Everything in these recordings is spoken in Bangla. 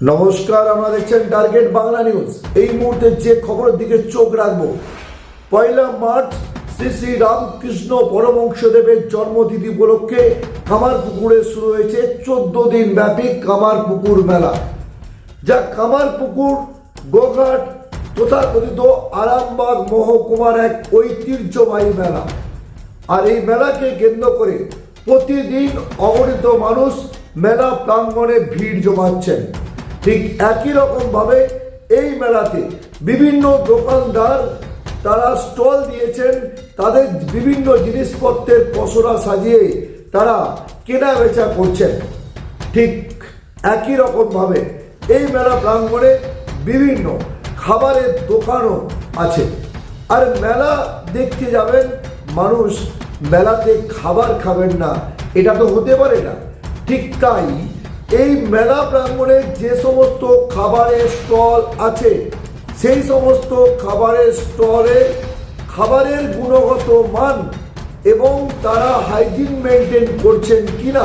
নমস্কার আমরা দেখছেন টার্গেট বাংলা নিউজ এই মুহূর্তে যে খবরের দিকে চোখ রাখব, পয়লা মার্চ শ্রী শ্রী রামকৃষ্ণ পরমংশদেবের জন্মতিথি উপলক্ষে কামার পুকুরে শুরু হয়েছে চোদ্দ দিন ব্যাপী কামার পুকুর মেলা। যা কামার পুকুর, গোঘাট তথাকথিত আরামবাগ মহকুমার এক ঐতিহ্যবাহী মেলা। আর এই মেলাকে কেন্দ্র করে প্রতিদিন অগণিত মানুষ মেলা প্রাঙ্গণে ভিড় জমাচ্ছেন। ঠিক একই রকমভাবে এই মেলাতে বিভিন্ন দোকানদার তারা স্টল দিয়েছেন, তাদের বিভিন্ন জিনিসপত্রের পসরা সাজিয়ে তারা কেনা বেচা করছেন। ঠিক একই রকমভাবে এই মেলা প্রাঙ্গণে বিভিন্ন খাবারের দোকানও আছে। আর মেলা দেখতে যাবেন, মানুষ মেলাতে খাবার খাবেন না, এটা তো হতে পারে না। ঠিক তাই এই মেলা প্রাঙ্গণে যে সমস্ত খাবারের স্টল আছে, সেই সমস্ত খাবারের স্টলে খাবারের গুণগত মান এবং তারা হাইজিন মেনটেন করছেন কিনা,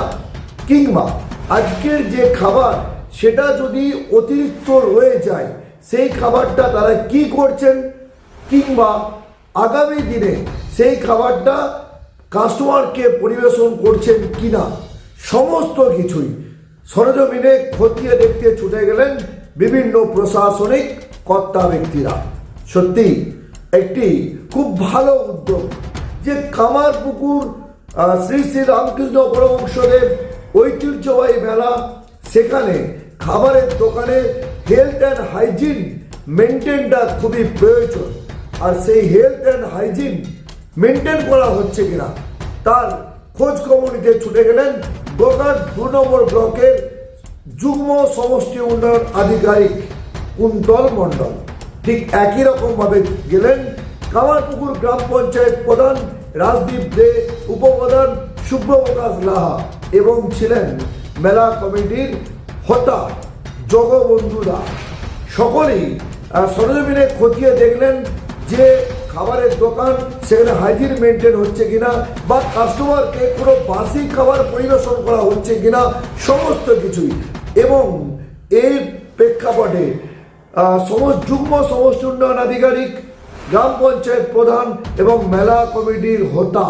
কিংবা আজকের যে খাবার সেটা যদি অতিরিক্ত রয়ে যায়, সেই খাবারটা তারা কি করছেন, কিংবা আগামী দিনে সেই খাবারটা কাস্টমারকে পরিবেশন করছেন কিনা, সমস্ত কিছুই সরজমিনে খতিয়ে দেখতে ছুটে গেলেন বিভিন্ন প্রশাসনিক কর্তা ব্যক্তিরা। সত্যি, একটি খুব ভালো উদ্যোগ যে কামার পুকুর শ্রী শ্রী রামকৃষ্ণ পরমংশদেব ঐতিহ্যবাহী মেলা, সেখানে খাবারের দোকানে হেলথ অ্যান্ড হাইজিন মেনটেনটা খুবই প্রয়োজন। আর সেই হেলথ অ্যান্ড হাইজিন মেনটেন করা হচ্ছে কিনা, তার খোঁজ খবর নিতে ছুটে গেলেন গোঘাট দু নম্বর ব্লকের যুগ্ম সমষ্টি উন্নয়ন আধিকারিক কুন্তল মণ্ডল। ঠিক একই রকমভাবে গেলেন কামারপুকুর গ্রাম পঞ্চায়েত প্রধান রাজদীপ দে, উপপ্রধান শুভ্রপ্রকাশ লাহা এবং ছিলেন মেলা কমিটির হতা জগবন্ধু দাস সকলেই সরজমিনে খতিয়ে দেখলেন যে খাবারের দোকান, সেখানে হাইজিন মেনটেন হচ্ছে কিনা বা কাস্টমারকে কোনো বাসি খাবার পরিবেশন করা হচ্ছে কিনা, সমস্ত কিছুই। এবং এর প্রেক্ষাপটে যুগ্ম সমষ্টি উন্নয়ন আধিকারিক, গ্রাম পঞ্চায়েত প্রধান এবং মেলা কমিটির হোতা,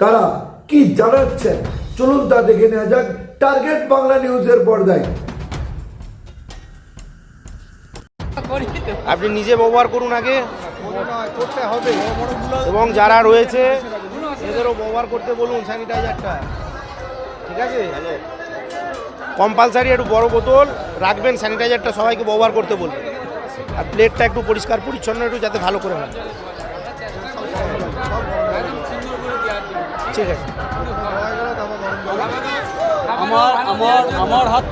তারা কি জানাচ্ছেন? চলুন তা দেখে নেওয়া যাক। টার্গেট বাংলা নিউজের পর্দায়। আপনি নিজে ব্যবহার করুন আগে। করতে হবে এবং যারা রয়েছে এদেরও ব্যবহার করতে বলুন স্যানিটাইজারটা। ঠিক আছে? কম্পালসারি একটু বড় বোতল রাখবেন স্যানিটাইজারটা সবাইকে ব্যবহার করতে বলবেন। আর প্লেটটা একটু পরিষ্কার পরিচ্ছন্ন একটু যাতে ভালো করে হয়। ঠিক আছে। আমার আমার আমার হাত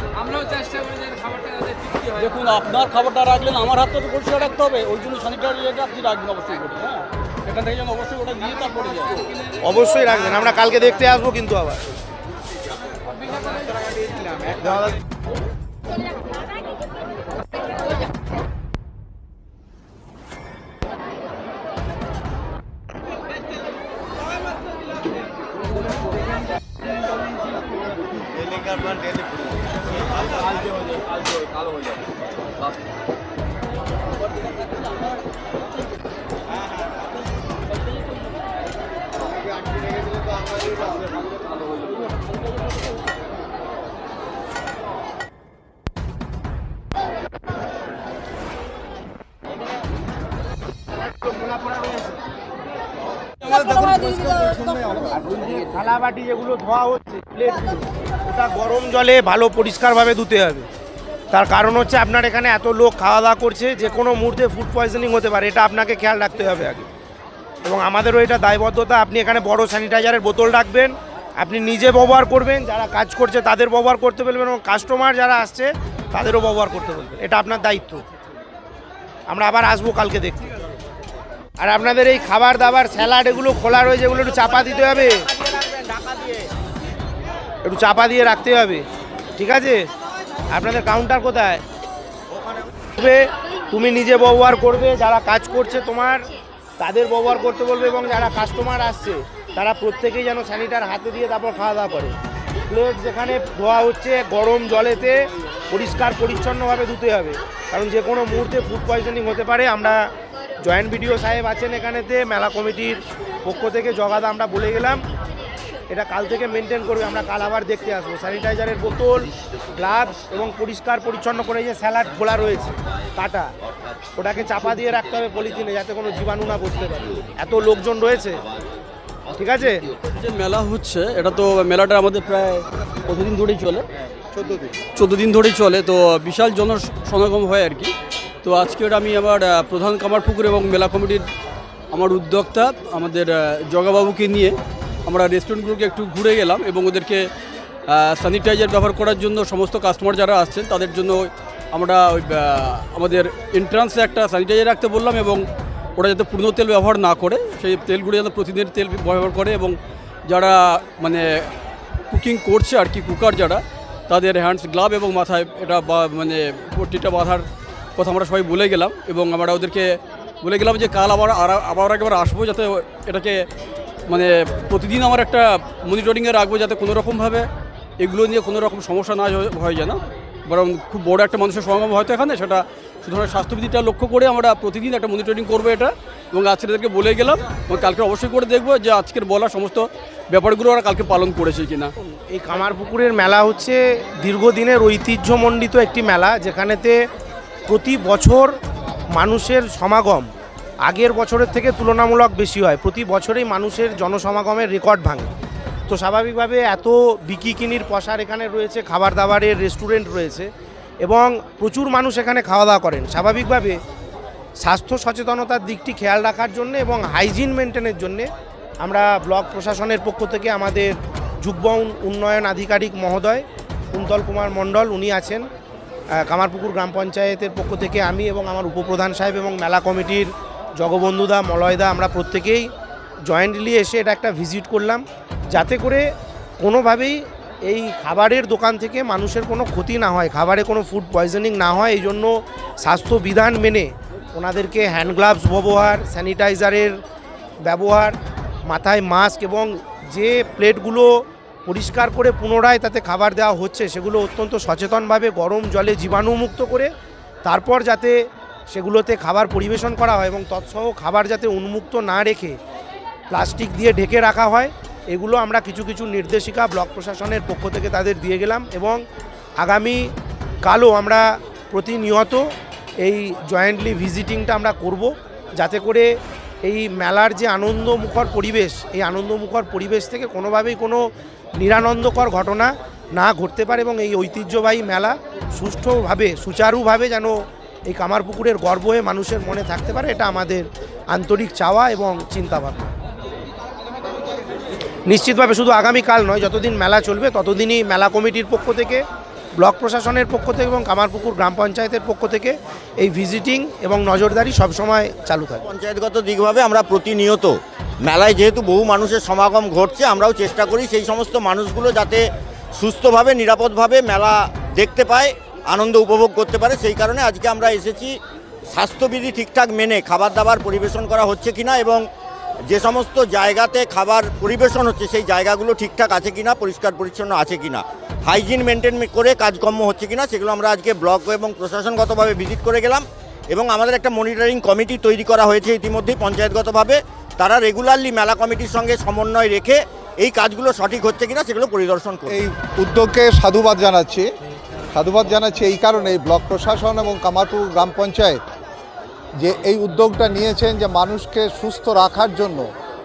দেখুন আপনার খাবারটা রাখলেন আমার হাতটা তো পরিষ্কার রাখতে হবে ওই জন্য স্যানিটারি এটা আপনি রাখবেন অবশ্যই হ্যাঁ? এখান থেকে যেন অবশ্যই ওটা দিয়ে তারপরে যায়। অবশ্যই রাখবেন আমরা কালকে দেখতে আসব কিন্তু আবার। থালা বাটি যেগুলো ধোয়া হচ্ছে ওটা গরম জলে ভালো পরিষ্কারভাবে ধুতে হবে তার কারণ হচ্ছে আপনার এখানে এত লোক খাওয়া দাওয়া করছে যে কোনো মুহূর্তে ফুড পয়জনিং হতে পারে এটা আপনাকে খেয়াল রাখতে হবে আগে এবং আমাদেরও এটা দায়বদ্ধতা আপনি এখানে বড় স্যানিটাইজারের বোতল রাখবেন আপনি নিজে ব্যবহার করবেন যারা কাজ করছে তাদের ব্যবহার করতে বলবেন এবং কাস্টমার যারা আসছে তাদেরও ব্যবহার করতে বলবেন এটা আপনার দায়িত্ব আমরা আবার আসব কালকে দেখতে। আর আপনাদের এই খাবার দাবার স্যালাড এগুলো খোলা রয়েছে, এগুলো একটু চাপা দিতে হবে। একটু চাপা দিয়ে রাখতে হবে, ঠিক আছে? আপনাদের কাউন্টার কোথায়? তুমি নিজে ব্যবহার করবে, যারা কাজ করছে তোমার, তাদের ব্যবহার করতে বলবে এবং যারা কাস্টমার আসছে, তারা প্রত্যেকেই যেন স্যানিটার হাতে দিয়ে তারপর খাওয়া দাওয়া করে। প্লেট যেখানে ধোয়া হচ্ছে, গরম জলেতে পরিষ্কার, পরিচ্ছন্নভাবে ধুতে হবে। কারণ যে কোনো মুহূর্তে ফুড পয়জনিং হতে পারে, আমরা জয়েন্ট বিডিও সাহেব আছেন এখানেতে মেলা কমিটির পক্ষ থেকে জগাদা আমরা বলে গেলাম। এটা কাল থেকে মেনটেন করবে আমরা কাল আবার দেখতে আসব। স্যানিটাইজারের বোতল গ্লাভস এবং পরিষ্কার পরিচ্ছন্ন করে যে স্যালাড খোলা রয়েছে কাটা ওটাকে চাপা দিয়ে রাখতে হবে পলিথিনে যাতে কোনো জীবাণু না বসতে পারে। এত লোকজন রয়েছে ঠিক আছে? যে মেলা হচ্ছে এটা তো মেলাটা আমাদের প্রায় কতদিন ধরেই চলে? চোদ্দ দিন। চোদ্দ দিন ধরেই চলে তো বিশাল জন সমাগম হয় আর কি। তো আজকে ওটা আমি আমার প্রধান কামারপুকুর এবং মেলা কমিটির আমার উদ্যোক্তা, আমাদের জগাবাবুকে নিয়ে আমরা রেস্টুরেন্টগুলোকে একটু ঘুরে গেলাম এবং ওদেরকে স্যানিটাইজার ব্যবহার করার জন্য সমস্ত কাস্টমার যারা আসছেন তাদের জন্য আমরা ওই আমাদের এন্ট্রান্সে একটা স্যানিটাইজার রাখতে বললাম এবং ওরা যাতে পূর্ণ তেল ব্যবহার না করে, সেই তেলগুলো যাতে প্রতিদিন তেল ব্যবহার করে এবং যারা মানে কুকিং করছে আর কি কুকার যারা, তাদের হ্যান্ডস গ্লাভ এবং মাথায় এটা মানে পট্টিটা বাঁধার কথা আমরা সবাই বলে গেলাম এবং আমরা ওদেরকে বলে গেলাম যে কাল আবার আবার একবার আসব যাতে এটাকে মানে প্রতিদিন আমার একটা মনিটরিংয়ে রাখব যাতে কোনো রকমভাবে এগুলো নিয়ে কোনো রকম সমস্যা না হয়- যেন। বরং খুব বড় একটা মানুষের সমাগম হয়তো এখানে, সেটা সুতরাং স্বাস্থ্যবিধিটা লক্ষ্য করে আমরা প্রতিদিন একটা মনিটরিং করব এটা। এবং আজকে এদেরকে বলে গেলাম এবং কালকে অবশ্যই করে দেখব যে আজকের বলা সমস্ত ব্যাপারগুলো ওরা কালকে পালন করেছে কিনা। এই কামারপুকুরের মেলা হচ্ছে দীর্ঘদিনের ঐতিহ্যমণ্ডিত একটি মেলা, যেখানেতে প্রতি বছর মানুষের সমাগম আগের বছরের থেকে তুলনামূলক বেশি হয়। প্রতি বছরেই মানুষের জনসমাগমের রেকর্ড ভাঙে। তো স্বাভাবিকভাবে এত বিকিকিনির পসার এখানে রয়েছে খাবার দাবারের রেস্টুরেন্ট রয়েছে এবং প্রচুর মানুষ এখানে খাওয়া দাওয়া করেন। স্বাভাবিকভাবে স্বাস্থ্য সচেতনতার দিকটি খেয়াল রাখার জন্য এবং হাইজিন মেনটেনের জন্য আমরা ব্লক প্রশাসনের পক্ষ থেকে আমাদের যুগ্ম উন্নয়ন আধিকারিক মহোদয় কুন্তল কুমার মণ্ডল, উনি আছেন। কামারপুকুর গ্রাম পঞ্চায়েতের পক্ষ থেকে আমি এবং আমার উপপ্রধান সাহেব এবং মেলা কমিটির জগবন্ধুদা, মলয়দা, আমরা প্রত্যেকেই জয়েন্টলি এসে এটা একটা ভিজিট করলাম। যাতে করে কোনোভাবেই এই খাবারের দোকান থেকে মানুষের কোনো ক্ষতি না হয়, খাবারে কোনো ফুড পয়জনিং না হয় এই জন্য স্বাস্থ্যবিধান মেনে ওনাদেরকে হ্যান্ড গ্লাভস ব্যবহার স্যানিটাইজারের ব্যবহার, মাথায় মাস্ক এবং যে প্লেটগুলো পরিষ্কার করে পুনরায় তাতে খাবার দেওয়া হচ্ছে, সেগুলো অত্যন্ত সচেতনভাবে গরম জলে জীবাণুমুক্ত করে তারপর যাতে সেগুলোতে খাবার পরিবেশন করা হয় এবং তৎসহ খাবার যাতে উন্মুক্ত না রেখে প্লাস্টিক দিয়ে ঢেকে রাখা হয়, এগুলো আমরা কিছু কিছু নির্দেশিকা ব্লক প্রশাসনের পক্ষ থেকে তাদের দিয়ে গেলাম এবং আগামী কালও আমরা প্রতিনিয়ত এই জয়েন্টলি ভিজিটিংটা আমরা করব, যাতে করে এই মেলার যে আনন্দমুখর পরিবেশ, এই আনন্দমুখর পরিবেশ থেকে কোনোভাবেই কোনো নিরানন্দকর ঘটনা না ঘটতে পারে এবং এই ঐতিহ্যবাহী মেলা সুষ্ঠুভাবে, সুচারুভাবে যেন এই কামারপুকুরের গর্ব হয়ে মানুষের মনে থাকতে পারে, এটা আমাদের আন্তরিক চাওয়া এবং চিন্তাভাবনা। নিশ্চিতভাবে শুধু আগামীকাল নয়, যতদিন মেলা চলবে, ততদিনই মেলা কমিটির পক্ষ থেকে ব্লক প্রশাসনের পক্ষ থেকে এবং কামারপুকুর গ্রাম পঞ্চায়েতের পক্ষ থেকে এই ভিজিটিং এবং নজরদারি সবসময় চালু থাকে। পঞ্চায়েতগত দিকভাবে আমরা প্রতিনিয়ত মেলায় যেহেতু বহু মানুষের সমাগম ঘটছে, আমরাও চেষ্টা করি সেই সমস্ত মানুষগুলো যাতে সুস্থভাবে, নিরাপদভাবে মেলা দেখতে পায়, আনন্দ উপভোগ করতে পারে। সেই কারণে আজকে আমরা এসেছি, স্বাস্থ্যবিধি ঠিকঠাক মেনে খাবার দাবার পরিবেশন করা হচ্ছে কিনা এবং যে সমস্ত জায়গাতে খাবার পরিবেশন হচ্ছে, সেই জায়গাগুলো ঠিকঠাক আছে কিনা, পরিষ্কার পরিচ্ছন্ন আছে কিনা, হাইজিন মেনটেন করে কাজকর্ম হচ্ছে কিনা, সেগুলো আমরা আজকে ব্লক এবং প্রশাসনগতভাবে ভিজিট করে গেলাম এবং আমাদের একটা মনিটরিং কমিটি তৈরি করা হয়েছে ইতিমধ্যেই পঞ্চায়েতগতভাবে। তারা রেগুলারলি মেলা কমিটির সঙ্গে সমন্বয় রেখে এই কাজগুলো সঠিক হচ্ছে কিনা, সেগুলো পরিদর্শন করবে এই উদ্যোগকে সাধুবাদ জানাচ্ছি। সাধুবাদ জানাচ্ছি এই কারণে ব্লক প্রশাসন এবং কামারপুর গ্রাম পঞ্চায়েত যে এই উদ্যোগটা নিয়েছেন যে মানুষকে সুস্থ রাখার জন্য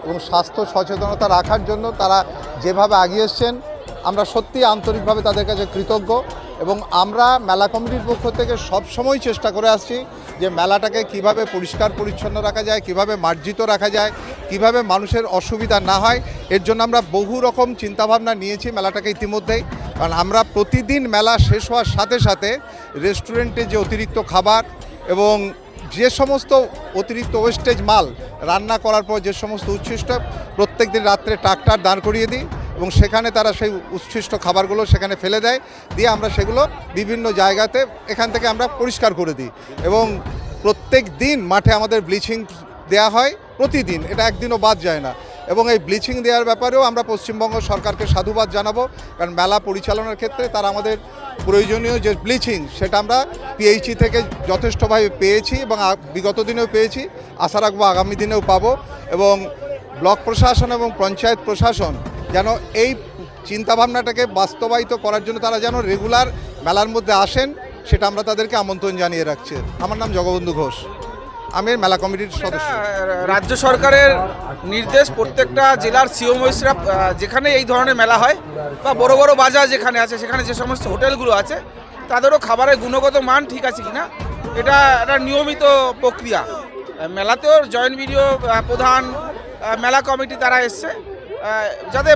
এবং স্বাস্থ্য সচেতনতা রাখার জন্য তারা যেভাবে এগিয়ে এসছেন, আমরা সত্যি আন্তরিকভাবে তাদের কাছে কৃতজ্ঞ এবং আমরা মেলা কমিটির পক্ষ থেকে সবসময় চেষ্টা করে আসছি যে মেলাটাকে কীভাবে পরিষ্কার পরিচ্ছন্ন রাখা যায়, কীভাবে মার্জিত রাখা যায়, কীভাবে মানুষের অসুবিধা না হয়, এর জন্য আমরা বহু রকম চিন্তাভাবনা নিয়েছি মেলাটাকে ইতিমধ্যেই। কারণ আমরা প্রতিদিন মেলা শেষ হওয়ার সাথে সাথে রেস্টুরেন্টে যে অতিরিক্ত খাবার এবং যে সমস্ত অতিরিক্ত ওয়েস্টেজ মাল রান্না করার পর যে সমস্ত উচ্ছিষ্ট প্রত্যেক দিন রাত্রে ট্রাক্টর দাঁড় করিয়ে দিই এবং সেখানে তারা সেই উচ্ছিষ্ট খাবারগুলো সেখানে ফেলে দেয়। দিয়ে আমরা সেগুলো বিভিন্ন জায়গাতে এখান থেকে আমরা পরিষ্কার করে দিই এবং প্রত্যেক দিন মাঠে আমাদের ব্লিচিং দেয়া হয়, প্রতিদিন। এটা একদিনও বাদ যায় না। এবং এই ব্লিচিং দেওয়ার ব্যাপারেও আমরা পশ্চিমবঙ্গ সরকারকে সাধুবাদ জানাব। কারণ মেলা পরিচালনার ক্ষেত্রে তারা আমাদের প্রয়োজনীয় যে ব্লিচিং, সেটা আমরা পিএইচি থেকে যথেষ্টভাবে পেয়েছি এবং বিগত দিনেও পেয়েছি। আশা রাখব আগামী দিনেও পাবো এবং ব্লক প্রশাসন এবং পঞ্চায়েত প্রশাসন যেন এই চিন্তাভাবনাটাকে বাস্তবায়িত করার জন্য তারা যেন রেগুলার মেলার মধ্যে আসেন, সেটা আমরা তাদেরকে আমন্ত্রণ জানিয়ে রাখছি। আমার নাম জগবন্ধু ঘোষ। আমি মেলা কমিটির সদস্য। রাজ্য সরকারের নির্দেশ প্রত্যেকটা জেলার সিও মহিষরা যেখানে এই ধরনের মেলা হয় বা বড় বড় বাজার যেখানে আছে সেখানে যে সমস্ত হোটেলগুলো আছে তাদেরও খাবারের গুণগত মান ঠিক আছে কিনা এটা একটা নিয়মিত প্রক্রিয়া। মেলাতেও জয়েন্ট ভিডিও প্রধান মেলা কমিটি তারা এসছে। যাতে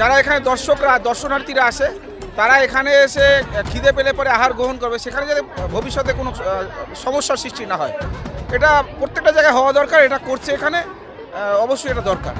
যারা এখানে দর্শকরা দর্শনার্থীরা আসে তারা এখানে এসে খিদে পেলে পরে আহার গ্রহণ করবে সেখানে যাতে ভবিষ্যতে কোনো সমস্যার সৃষ্টি না হয়। এটা প্রত্যেকটা জায়গায় হওয়া দরকার এটা করছে এখানে অবশ্যই এটা দরকার।